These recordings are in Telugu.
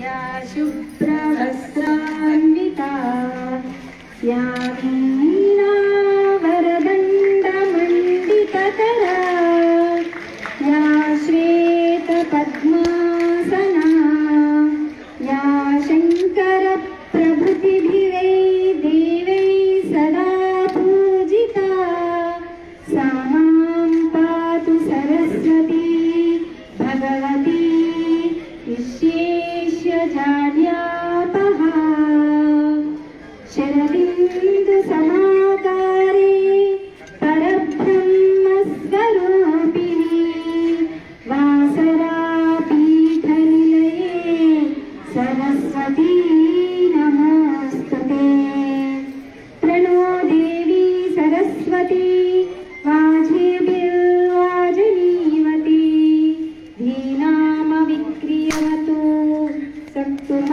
या शुभ्रवस्त्रान्विता या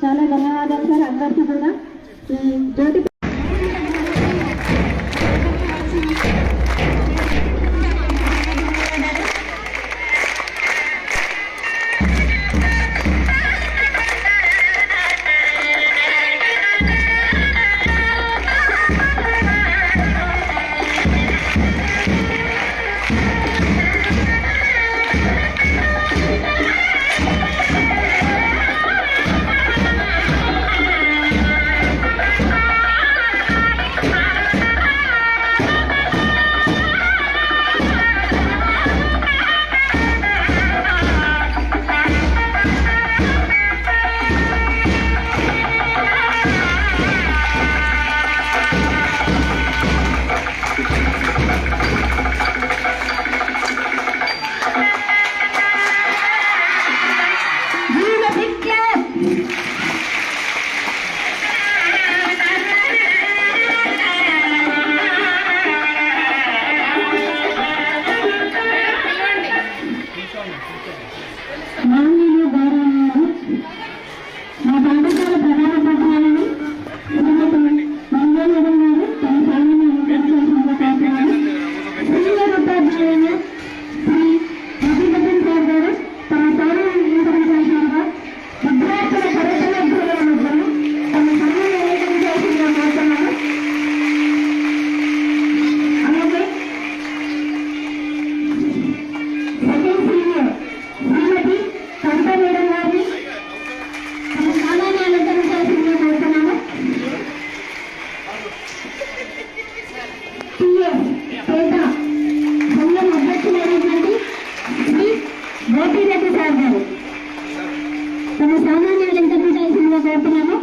చాలా ధన్యవాదాలు సార్ అందరికీ కూడా. జ్యోతి కవిత మేడం గారిని సామాన్య అనంతరం చేసింది కోరుతున్నాము పిఎస్ పేద సంఘం అధ్యక్షులైనటువంటి శ్రీ సార్ గారు. మన సామాన్య అనంతరం చేసిందిగా కోరుతున్నాము